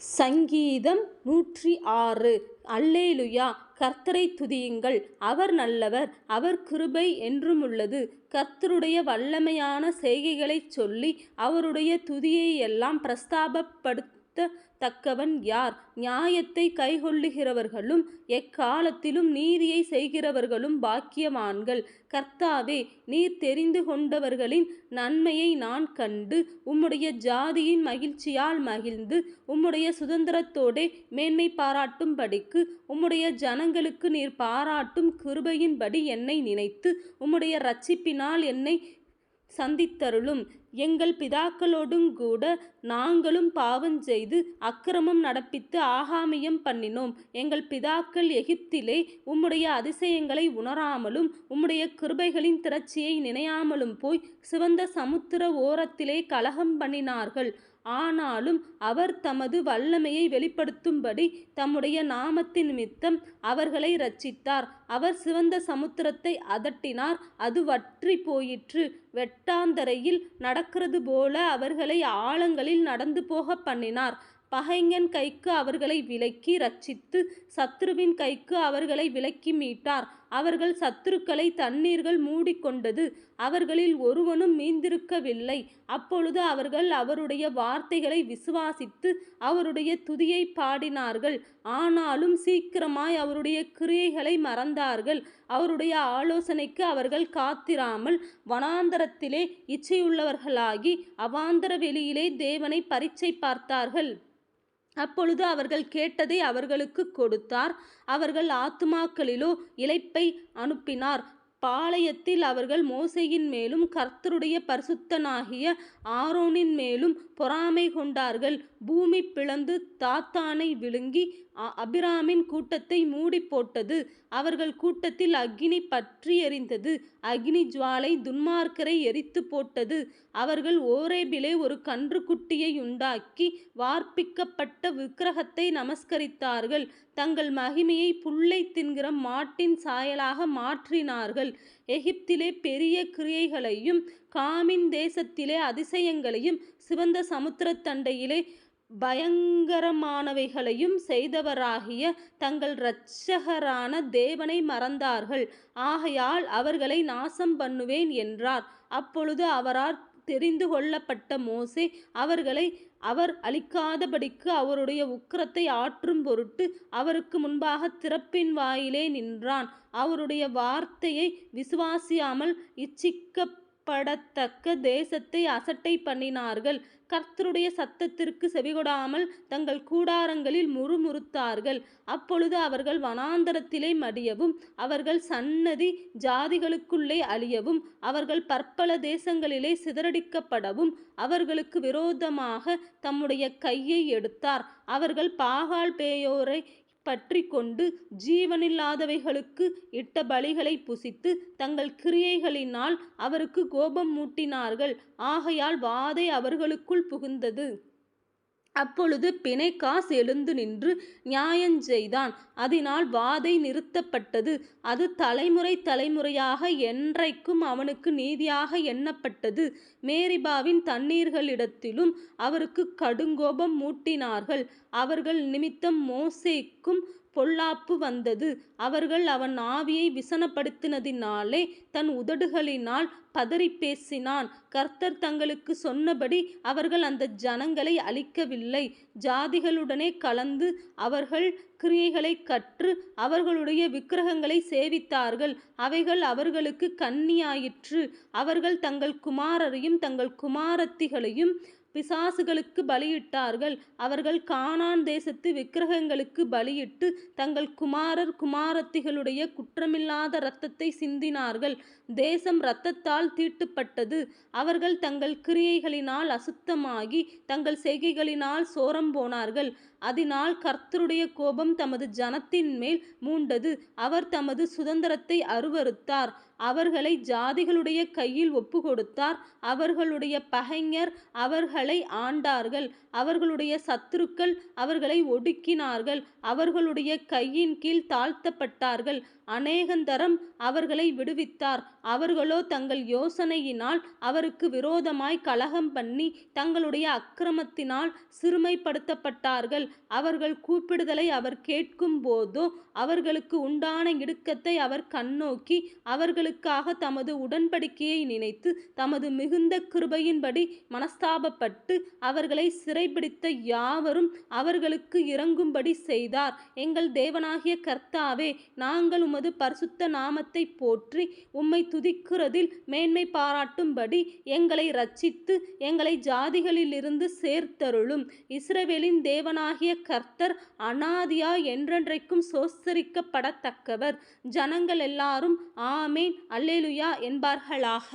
சங்கீதம் நூற்றி ஆறு. அல்லேலுயா கர்த்தரை துதியுங்கள். அவர் நல்லவர் அவர் கிருபை என்றுமுள்ளது. கர்த்தருடைய வல்லமையான செய்கைகளைச் சொல்லி அவருடைய துதியை எல்லாம் பிரஸ்தாபப்படுத்த தக்கவன் யார்? நியாயத்தை கைகொள்ளுகிறவர்களும் எக்காலத்திலும் நீதியை செய்கிறவர்களும் பாக்கியவான்கள். கர்த்தாவே நீர் தெரிந்து கொண்டவர்களின் நன்மையை நான் கண்டு உம்முடைய ஜாதியின் மகிழ்ச்சியால் மகிழ்ந்து உம்முடைய சுதந்திரத்தோடே மேன்மை பாராட்டும்படிக்கு உம்முடைய ஜனங்களுக்கு நீர் பாராட்டும் கிருபையின்படி என்னை நினைத்து உம்முடைய ரட்சிப்பினால் என்னை சந்தித்தருளும். எங்கள் பிதாக்களோடுங்கூட நாங்களும் பாவஞ்செய்து அக்கிரமம் நடப்பித்து ஆகாமியம் பண்ணினோம். எங்கள் பிதாக்கள் எகிப்திலே உம்முடைய அதிசயங்களை உணராமலும் உம்முடைய கிருபைகளின் திரட்சியை நினையாமலும் போய் சிவந்த சமுத்திர ஓரத்திலே கலகம் பண்ணினார்கள். ஆனாலும் அவர் தமது வல்லமையை வெளிப்படுத்தும்படி தம்முடைய நாமத்தின் நிமித்தம் அவர்களை இரட்சித்தார். அவர் சிவந்த சமுத்திரத்தை அதட்டினார். அது வற்றி போயிற்று. வெட்டாந்தரையில் நடக்கிறது போல அவர்களை ஆழங்களில் நடந்து போக பண்ணினார். பகைஞன் கைக்கு அவர்களை விலக்கி ரட்சித்து சத்ருவின் கைக்கு அவர்களை விலக்கி மீட்டார். அவர்கள் சத்துருக்களை தண்ணீர்கள் மூடிக்கொண்டது. அவர்களில் ஒருவனும் மீந்திருக்கவில்லை. அப்பொழுது அவர்கள் அவருடைய வார்த்தைகளை விசுவாசித்து அவருடைய துதியை பாடினார்கள். ஆனாலும் சீக்கிரமாய் அவருடைய கிரியைகளை மறந்தார்கள். அவருடைய ஆலோசனைக்கு அவர்கள் காத்திராமல் வனாந்தரத்திலே இச்சையுள்ளவர்களாகி அவாந்தர வெளியிலே தேவனை பரீட்சை பார்த்தார்கள். அப்பொழுது அவர்கள் கேட்டதை அவர்களுக்கு கொடுத்தார். அவர்கள் ஆத்துமாக்களிலோ இழைப்பை அனுப்பினார். பாளையத்தில் அவர்கள் மோசையின் மேலும் கர்த்தருடைய பரிசுத்தனாகிய ஆரோனின் மேலும் பொறாமை கொண்டார்கள். பூமி பிளந்து தாத்தானை விழுங்கி அபிராமின் கூட்டத்தை மூடி போட்டது அவர்கள் கூட்டத்தில் அக்னி பற்றி எரிந்தது. அக்னி ஜுவாலை துன்மார்க்கரை எரித்து போட்டது. அவர்கள் ஓரேபிலே ஒரு கன்றுக்குட்டியை உண்டாக்கி வார்ப்பிக்கப்பட்ட விக்கிரகத்தை நமஸ்கரித்தார்கள். தங்கள் மகிமையை புல்லை தின்கிற மாட்டின் சாயலாக மாற்றினார்கள். எகிப்திலே பெரிய கிரியைகளையும் காமின் தேசத்திலே அதிசயங்களையும் சிவந்த சமுத்திரத்தண்டையிலே பயங்கரமானவைகளையும் செய்தவராகிய தங்கள் இரட்சகரான தேவனை மறந்தார்கள். ஆகையால் அவர்களை நாசம் பண்ணுவேன் என்றார். அப்பொழுது அவரால் தெரிந்து கொள்ளப்பட்ட மோசே அவர்களை அவர் அழிக்காதபடிக்கு அவருடைய உக்கிரத்தை ஆற்றும் பொருட்டு அவருக்கு முன்பாக திறப்பின் வாயிலே நின்றான். அவருடைய வார்த்தையை விசுவாசியாமல் இச்சிக்க படத்தக்க தேசத்தை அசட்டை பண்ணினார்கள். கர்த்தருடைய சத்தத்திற்கு செவிகொடாமல் தங்கள் கூடாரங்களில் முறுமுறுத்தார்கள். அப்பொழுது அவர்கள் வனாந்தரத்திலே மடியவும் அவர்கள் சன்னதி ஜாதிகளுக்குள்ளே அழியவும் அவர்கள் பற்பல தேசங்களிலே சிதறடிக்கப்படவும் அவர்களுக்கு விரோதமாக தம்முடைய கையை எடுத்தார். அவர்கள் பாகால் பேயோரை பற்றி கொண்டு ஜீவனில்லாதவைகளுக்கு இட்ட பலிகளை புசித்து தங்கள் கிரியைகளினால் அவருக்கு கோபம் மூட்டினார்கள். ஆகையால் வாதை அவர்களுக்குள் புகுந்தது. அப்பொழுது பிணைக்காஸ் எழுந்து நின்று நியாயஞ்செய்தான் அதனால் வாதை நிறுத்தப்பட்டது. அது தலைமுறை தலைமுறையாக என்றைக்கும் அவனுக்கு நீதியாக எண்ணப்பட்டது. மேரிபாவின் தண்ணீர்களிடத்திலும் அவருக்கு கடுங்கோபம் மூட்டினார்கள். அவர்கள் நிமித்தம் மோசேக்கும் பொல்லாப்பு வந்தது. அவர்கள் அவன் ஆவியை விசனப்படுத்தினதினாலே தன் உதடுகளினால் பதறி பேசினான். கர்த்தர் தங்களுக்கு சொன்னபடி அவர்கள் அந்த ஜனங்களை அழிக்கவில்லை. ஜாதிகளுடனே கலந்து அவர்கள் கிரியைகளை கற்று அவர்களுடைய விக்கிரகங்களை சேவித்தார்கள். அவைகள் அவர்களுக்கு கண்ணியாயிற்று அவர்கள் தங்கள் குமாரரையும் தங்கள் குமாரத்திகளையும் பிசாசுகளுக்கு பலியிட்டார்கள். அவர்கள் கானான் தேசத்து விக்கிரகங்களுக்கு பலியிட்டு தங்கள் குமாரர் குமாரத்திகளுடைய குற்றமில்லாத இரத்தத்தை சிந்தினார்கள். தேசம் இரத்தத்தால் தீட்டுப்பட்டது. அவர்கள் தங்கள் கிரியைகளினால் அசுத்தமாகி தங்கள் செய்கைகளினால் சோரம் போனார்கள். அதனால் கர்த்தருடைய கோபம் தமது ஜனத்தின் மேல் மூண்டது. அவர் தமது சுதந்திரத்தை அருவருத்தார் அவர்களை ஜாதிகளுடைய கையில் ஒப்புக்கொடுத்தார். அவர்களுடைய பகைஞர் அவர்களை ஆண்டார்கள். அவர்களுடைய சத்துருக்கள் அவர்களை ஒடுக்கினார்கள். அவர்களுடைய கையின் கீழ் தாழ்த்தப்பட்டார்கள். அநேகந்தரம் அவர்களை விடுவித்தார். அவர்களோ தங்கள் யோசனையினால் அவருக்கு விரோதமாய் கலகம் பண்ணி தங்களுடைய அக்கிரமத்தினால் சிறுமைப்படுத்தப்பட்டார்கள். அவர்கள் கூப்பிடுதலை அவர் கேட்கும் போதோ அவர்களுக்கு உண்டான இடுக்கத்தை அவர் கண்ணோக்கி அவர்கள் அவர்களுக்காக தமது உடன்படிக்கையை நினைத்து தமது மிகுந்த கிருபையின்படி மனஸ்தாபப்பட்டு அவர்களை சிறைபிடித்த யாவரும் அவர்களுக்கு இறங்கும்படி செய்தார். எங்கள் தேவனாகிய கர்த்தாவே நாங்கள் உமது பரிசுத்த நாமத்தை போற்றி உம்மை துதிக்கிறதில் மேன்மை பாராட்டும்படி எங்களை ரட்சித்து எங்களை ஜாதிகளிலிருந்து சேர்த்தருளும். இஸ்ரவேலின் தேவனாகிய கர்த்தர் அனாதியா என்றென்றைக்கும் சோஸ்தரிக்கப்படத்தக்கவர் ஜனங்கள் எல்லாரும் ஆமேன். அல்லேலுயா என்பார்களாக.